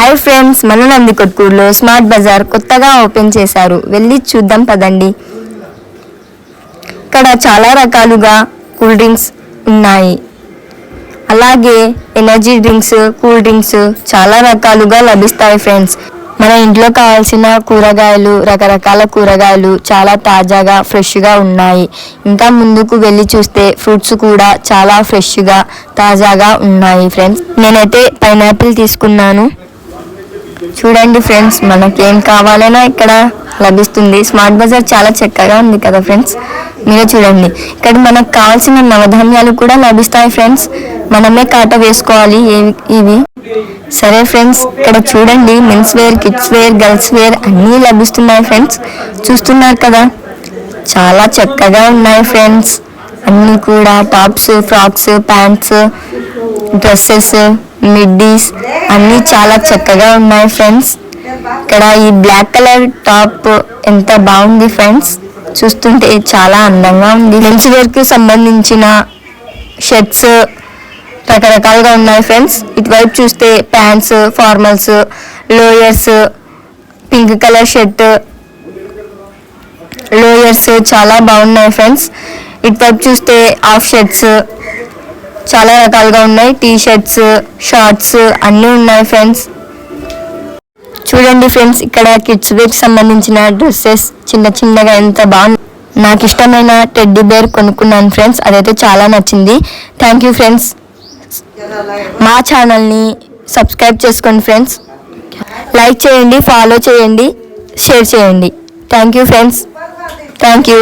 Hi friends మన నందికొట్కూరులో smart Bazar కొత్తగా open చేశారు. వెళ్ళి చూద్దాం పదండి. ఇక్కడ చాలా రకాలుగా కూల్ డ్రింక్స్ ఉన్నాయి. అలాగే ఎనర్జీ డ్రింక్స్ కూల్ డ్రింక్స్ చాలా రకాలుగా లభిస్తాయి ఫ్రెండ్స్. మన ఇంట్లో కావాల్సిన కూరగాయలు రకరకాల కూరగాయలు చాలా తాజాగా ఫ్రెష్గా ఉన్నాయి. ఇంకా ముందుకు వెళ్ళి చూస్తే ఫ్రూట్స్ కూడా చాలా ఫ్రెష్గా తాజాగా ఉన్నాయి ఫ్రెండ్స్. నేనైతే పైనాపిల్ తీసుకున్నాను. చూడండి ఫ్రెండ్స్ మనకేం కావాలన్నా ఇక్కడ లభిస్తుంది. స్మార్ట్ బజార్ చాలా చక్కగా ఉంది కదా ఫ్రెండ్స్? మీరే చూడండి. ఇక్కడ మనకు కావాల్సిన నవధాన్యాలు కూడా లభిస్తాయి ఫ్రెండ్స్. మనమే కాట వేసుకోవాలి ఇవి. సరే ఫ్రెండ్స్ ఇక్కడ చూడండి. Men's wear kids wear girls wear అన్నీ లభిస్తున్నాయి ఫ్రెండ్స్. చూస్తున్నారు కదా? చాలా చక్కగా ఉన్నాయి ఫ్రెండ్స్. అన్నీ కూడా tops frocks pants dresses middies అన్నీ చాలా చక్కగా ఉన్నాయి ఫ్రెండ్స్ ఇక్కడ ఈ బ్లాక్ కలర్ టాప్ ఎంత బాగుంది ఫ్రెండ్స్ చూస్తుంటే చాలా అందంగా ఉంది. మెన్స్ వేర్కి సంబంధించిన షర్ట్స్ రకరకాలుగా ఉన్నాయి ఫ్రెండ్స్ ఇటువైపు చూస్తే pants formals lowers pink colour shirt lowers చాలా బాగున్నాయి ఫ్రెండ్స్ ఇటువైపు చూస్తే హాఫ్ షర్ట్స్ చాలా రకాలుగా ఉన్నాయి. టీ షర్ట్స్ షార్ట్స్ అన్నీ ఉన్నాయి ఫ్రెండ్స్ చూడండి ఫ్రెండ్స్ ఇక్కడ కిడ్స్ వేర్కి సంబంధించిన డ్రెస్సెస్ చిన్న చిన్నగా ఎంత బాగుంది నాకు ఇష్టమైన టెడ్డీ బేర్ కొనుక్కున్నాను ఫ్రెండ్స్ అదైతే చాలా నచ్చింది. థ్యాంక్ యూ ఫ్రెండ్స్ మా ఛానల్ని సబ్స్క్రైబ్ చేసుకోండి ఫ్రెండ్స్ లైక్ చేయండి ఫాలో చేయండి షేర్ చేయండి. Thank you friends thank you